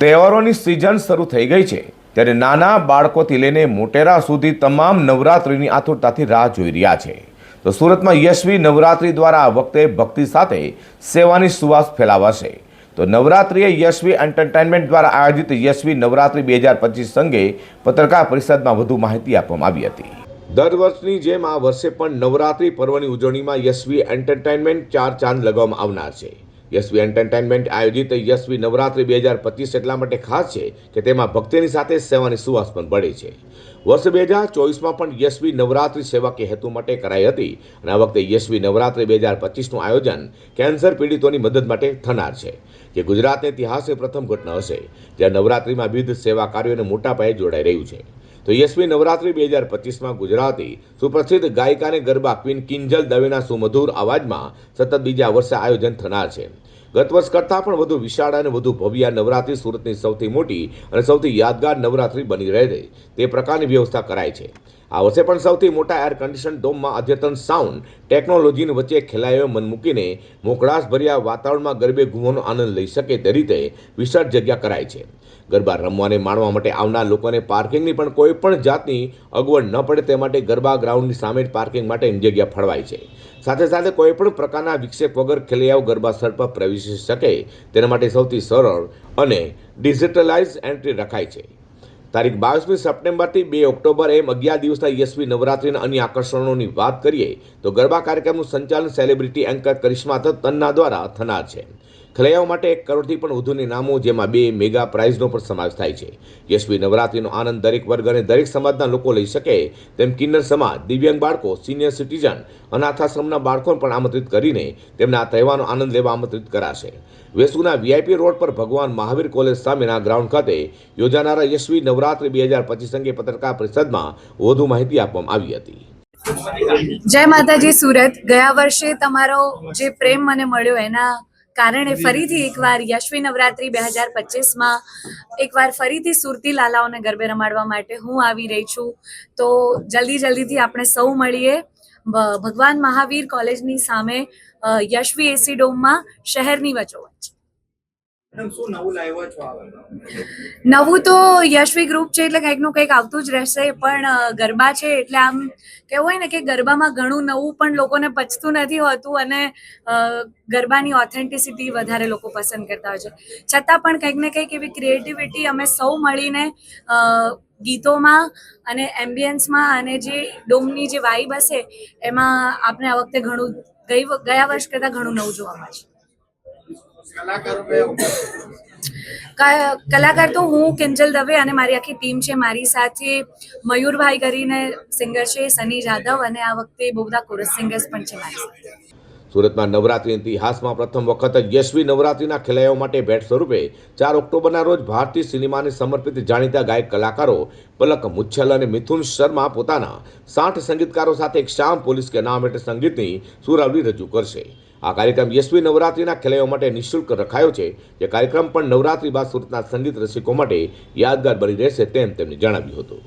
તહેવારોની સિઝન શરૂ થઈ ગઈ છે. ત્યારે નાના બાળકોથી લઈને મોટેરા સુધી તમામ નવરાત્રિની આતુરતાથી રાહ જોઈ રહ્યા છે. તો સુરતમાં યશવી નવરાત્રિ દ્વારા આ વખતે ભક્તિ સાથે સેવાની સુવાસ ફેલાવાશે. તો નવરાત્રિએ યશવી એન્ટરટેનમેન્ટ દ્વારા આયોજિત યશવી નવરાત્રિ બે હજાર પચીસ અંગે પત્રકાર પરિષદમાં વધુ માહિતી આપવામાં આવી હતી. દર વર્ષની જેમ આ વર્ષે પણ નવરાત્રિ પર્વની ઉજવણીમાં યશવી એન્ટરટેનમેન્ટ ચાર ચાંદ લગાવવામાં આવનાર છે. યશવી એન્ટરટેનમેન્ટ આયોજિત યશવી નવરાત્રિ બે હજાર પચીસ એટલા માટે ખાસ છે કે તેમાં ભક્તિની સાથે સેવાની સુવાસ પણ બળે છે. વર્ષ બે હજાર ચોવીસમાં પણ યશવી નવરાત્રિ સેવા કે હેતુ માટે કરાઈ હતી અને આ વખતે યશવી નવરાત્રિ બે હજાર પચીસનું આયોજન કેન્સર પીડિતોની મદદ માટે થનાર છે, જે ગુજરાતના ઇતિહાસે પ્રથમ ઘટના હશે, જ્યાં નવરાત્રિમાં વિવિધ સેવા કાર્યોને મોટા પાયે જોડાઈ રહ્યું છે. તો યશવી નવરાત્રી બે હજાર પચીસમાં ગુજરાતી સુપ્રસિદ્ધ ગાયિકાને ગરબા ક્વીન કિંજલ દવેના સુમધુર અવાજમાં સતત બીજા વર્ષે આયોજન થનાર છે. ગત વર્ષ કરતાં પણ વધુ વિશાળ અને વધુ ભવ્ય નવરાત્રિ સુરતની સૌથી મોટી અને સૌથી યાદગાર નવરાત્રિ બની રહે તે પ્રકારની વ્યવસ્થા કરાય છે. આ વર્ષે પણ સૌથી મોટા એર કન્ડિશન ડોમમાં અદ્યતન સાઉન્ડ ટેકનોલોજીની વચ્ચે ખેલાયો મન મૂકીને મોકળાશભર્યા વાતાવરણમાં ગરબે ઘૂમવાનો આનંદ લઈ શકે તે રીતે વિશાળ જગ્યા કરાય છે. ગરબા રમવાને માણવા માટે આવનાર લોકોને પાર્કિંગની પણ કોઈ પણ જાતની અગવડ ન પડે તે માટે ગરબા ગ્રાઉન્ડની સામે પાર્કિંગ માટે જગ્યા ફળવાય છે. સાથે સાથે કોઈ પણ પ્રકારના વિક્ષેપ વગર ખેલૈયાઓ ગરબા સ્થળ પર પ્રવેશી શકે તેના માટે સૌથી સરળ અને ડિજિટલાઇઝ એન્ટ્રી રખાય છે. તારીખ બાવીસમી સપ્ટેમ્બરથી બે ઓક્ટોબર એમ અગિયાર દિવસના યશવી નવરાત્રિના અન્ય આકર્ષણોની વાત કરીએ તો ગરબા કાર્યક્રમનું સંચાલન સેલિબ્રિટી એન્કર કરિશ્મા તન્ના દ્વારા થનાર છે. ખેલૈયાઓ માટે એક કરોડથી પણ વધુની નામો, જેમાં બે મેગા પ્રાઇઝનો પણ સમાવેશ થાય છે. યશવી નવરાત્રિનો આનંદ દરેક વર્ગ અને દરેક સમાજના લોકો લઈ શકે તેમ કિન્નર સમાજ, દિવ્યાંગ બાળકો, સિનિયર સિટીઝન, અનાથાશ્રમના બાળકોને પણ આમંત્રિત કરીને તેમના આ તહેવારનો આનંદ લેવા આમંત્રિત કરાશે. વેસુના વીઆઈપી રોડ પર ભગવાન મહાવીર કોલેજ સામેના ગ્રાઉન્ડ ખાતે યોજાનારા યશવી નવરાત્રિ બે હજાર પચીસ અંગે પત્રકાર પરિષદમાં વધુ માહિતી આપવામાં આવી હતી. જય માતાજી, સુરત. ગયા વર્ષે તમારો જે પ્રેમ મને મળ્યો, એના કારણે ફરીથી એકવાર યશવી નવરાત્રી બે હજાર પચીસમાં એકવાર ફરીથી સુરતી લાલાઓને ગરબે રમાડવા માટે હું આવી રહી છું. તો જલ્દી જલ્દીથી આપણે સૌ મળીએ. ભગવાન મહાવીર કોલેજની સામે યશ્વી એસી ડોમમાં શહેરની વચ્ચોવચ્ચ. નવું તો યશવી ગ્રુપ છે એટલે કંઈકનું કંઈક આવતું જ રહેશે, પણ ગરબા છે એટલે આમ કેવું હોય ને કે ગરબામાં ઘણું નવું પણ લોકોને પચતું નથી હોતું અને ગરબાની ઓથેન્ટિસિટી વધારે લોકો પસંદ કરતા હોય છે. છતાં પણ કંઈક ને કંઈક એવી ક્રિએટિવિટી અમે સૌ મળીને ગીતોમાં અને એમ્બિયન્સમાં અને જે ડોમની જે વાઇબ હશે, એમાં આપણે આ વખતે ઘણું, ગઈ ગયા વર્ષ કરતાં ઘણું નવું જોવા મળશે કલાકારો તો હું કિંજલ દવે અને મારી આખી ટીમ છે. મારી સાથે મયુરભાઈ કરીને સિંગર છે સની જાદવ અને આ વખતે બહુ બધા કોરસ સિંગર્સ પણ છે મારી સાથે. સુરતમાં નવરાત્રી ઇતિહાસમાં પ્રથમ વખત યશવી નવરાત્રીના ખેલૈયાઓ માટે ભેટ સ્વરૂપે ચાર ઓક્ટોબરના રોજ ભારતીય સિનેમાને સમર્પિત જાણીતા ગાયક કલાકારો પલક મુચ્છલ અને મિથુન શર્મા પોતાના સાઠ સંગીતકારો સાથે એક શામ પોલીસ કે નામ હેઠળ સંગીતની સુરાવલી રજૂ કરશે. આ કાર્યક્રમ યશવી નવરાત્રિના ખેલૈયાઓ માટે નિઃશુલ્ક રખાયો છે. જે કાર્યક્રમ પણ નવરાત્રી બાદ સુરતના સંગીત રસિકો માટે યાદગાર બની રહેશે તેમ તેમણે જણાવ્યું હતું.